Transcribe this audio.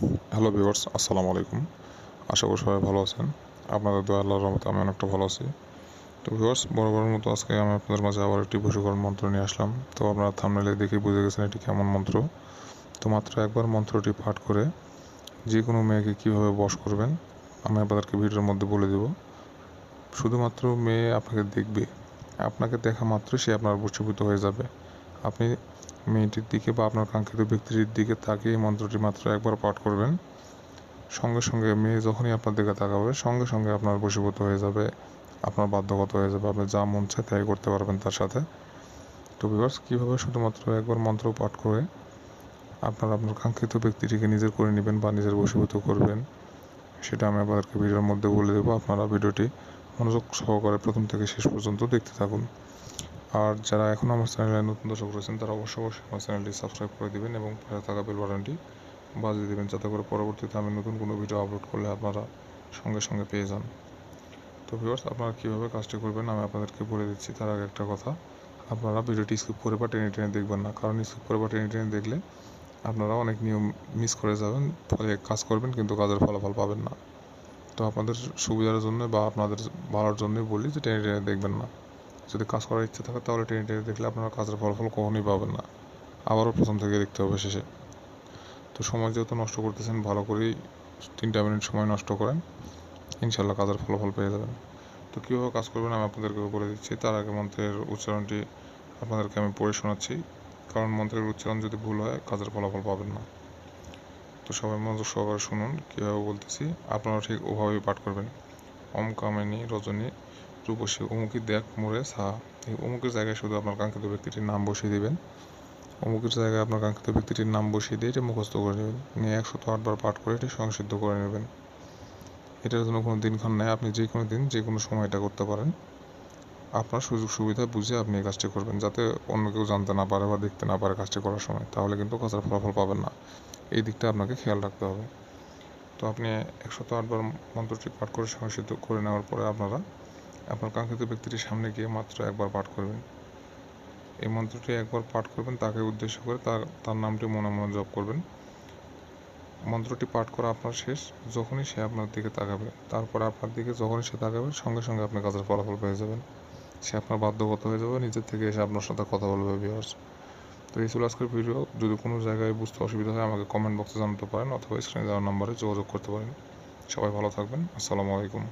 Hello viewers আসসালামু আলাইকুম। আশা করি সবাই ভালো আছেন। আপনাদের দোয়া, আল্লাহর রহমতে আমি অনেকটা ভালো আছি। তো ভিউয়ার্স বরাবরের মতো আজকে আমি আপনাদের মাঝে আবার একটি বশীকরণ মন্ত্র নিয়ে আসলাম। তো আপনারা থামনেলে দেখে বুঝে গেছেন এটি কেমন মন্ত্র। তো মাত্র একবার মন্ত্রটি পাঠ করে যে কোনো মেয়েকে কীভাবে বশ করবেন, আমি আপনাদেরকে ভিডিওর মধ্যে বলে দেব। শুধুমাত্র মেয়ে আপনাকে দেখবে। আপনাকে দেখা মাত্র সে আপনার বশীভূত হয়ে যাবে। আপনি মেয়েটির দিকে বা আপনার কাঙ্ক্ষিত ব্যক্তিটির দিকে তাকিয়ে মন্ত্রটি মাত্র একবার পাঠ করবেন। সঙ্গে সঙ্গে মেয়ে যখনই আপনার দিকে তাকাবে, সঙ্গে সঙ্গে আপনার বশীভূত হয়ে যাবে, আপনার বাধ্যগত হয়ে যাবে, আপনি যা মন চায় তাই করতে পারবেন তার সাথে। তো বিভার্স কীভাবে শুধুমাত্র একবার মন্ত্র পাঠ করে আপনার আপনার কাঙ্ক্ষিত ব্যক্তিটিকে নিজের করে নেবেন বা নিজের বশীভূত করবেন, সেটা আমি আপনাদেরকে ভিডিওর মধ্যে বলে দেবো। আপনারা ভিডিওটি মনোযোগ সহকারে প্রথম থেকে শেষ পর্যন্ত দেখতে থাকুন। আর যারা এখন আমার চ্যানেলে নতুন দর্শক রয়েছেন, তারা অবশ্যই অবশ্যই আমার চ্যানেলটি সাবস্ক্রাইব করে দেবেন এবং পাশে থাকা বেল বাটনটি বাজিয়ে দেবেন, যাতে করে পরবর্তীতে আমি নতুন কোনো ভিডিও আপলোড করলে আপনারা সঙ্গে সঙ্গে পেয়ে যান। তো ভিউয়ার্স আপনারা কীভাবে কাজটি করবেন আমি আপনাদেরকে বলে দিচ্ছি। তার আগে একটা কথা, আপনারা ভিডিওটি স্কিপ করে বা টেনে টেনে দেখবেন না, কারণ স্কিপ করে বা টেনে টেনে দেখলে আপনারা অনেক নিয়ম মিস করে যাবেন, ফলে কাজ করবেন কিন্তু কাজের ফলাফল পাবেন না। তো আপনাদের সুবিধার জন্য বা আপনাদের ভালোর জন্যই বলি যে টেনে টেনে দেখবেন না। যদি কাজ করার ইচ্ছা থাকে, তাহলে টেনে টেনে দেখলে আপনারা কাজের ফলাফল কখনোই পাবেন না। আবারও প্রথম থেকে দেখতে হবে শেষে। তো সময় যেহেতু নষ্ট করতেছেন, ভালো করেই তিনটা মিনিট সময় নষ্ট করেন। ইনশাল্লাহ কাজের ফলাফল পেয়ে যাবেন। তো কীভাবে কাজ করবেন আমি আপনাদেরকে বলে দিচ্ছি। তার আগে মন্ত্রের উচ্চারণটি আপনাদেরকে আমি পড়ে শোনাচ্ছি। কারণ মন্ত্রের উচ্চারণ যদি ভুল হয়, কাজের ফলাফল পাবেন না। তো সবাই মনোযোগ সহকারে শুনুন, কীভাবে বলতেছি আপনারা ঠিক ওভাবেই পাঠ করবেন। অম কামিনী রজনী, রূপসী, অমুকি দেখ মোড়ে সাহা এই অমুকের জায়গায় শুধু আপনার কাঙ্ক্ষিত ব্যক্তিটির নাম বসিয়ে দেবেন। অমুকের জায়গায় আপনার কাঙ্ক্ষিত ব্যক্তিটির নাম বসিয়ে দিয়ে এটা মুখস্থ করে নেবেন। নিয়ে একশত আটবার পাঠ করে এটি সংসিদ্ধ করে নেবেন। এটার জন্য কোনো দিনক্ষণ নেই। আপনি যে কোনো দিন, যে কোনো সময় এটা করতে পারেন। আপনার সুযোগ সুবিধা বুঝে আপনি এই কাজটি করবেন, যাতে অন্য কেউ জানতে না পারে বা দেখতে না পারে কাজটি করার সময়। তাহলে কিন্তু কাজের ফলাফল পাবেন না। এই দিকটা আপনাকে খেয়াল রাখতে হবে। তো আপনি একশত আটবার মন্ত্রটি পাঠ করে সংসিদ্ধ করে নেওয়ার পরে আপনারা আপনার কাঙ্ক্ষিত ব্যক্তিটির সামনে গিয়ে মাত্র একবার পাঠ করবেন। এই মন্ত্রটি একবার পাঠ করবেন, তাকে উদ্দেশ্য করে তার তার নামটি মনে মনে জপ করবেন। মন্ত্রটি পাঠ করা আপনার শেষ, যখনই সে আপনার দিকে তাকাবে, তারপর আপনার দিকে যখনই সে তাকাবে, সঙ্গে সঙ্গে আপনি কাজের ফলাফল পেয়ে যাবেন। সে আপনার বাধ্যগত হয়ে যাবে, নিজের থেকে এসে আপনার সাথে কথা বলবে ভিউয়ার্স তো এই ছিল আজকের ভিডিও যদি কোনো জায়গায় বুঝতে অসুবিধা হয়, আমাকে কমেন্ট বক্সে জানাতে পারেন অথবা স্ক্রিনে দেওয়ার নাম্বারে যোগাযোগ করতে পারেন। সবাই ভালো থাকবেন। আসসালামু আলাইকুম।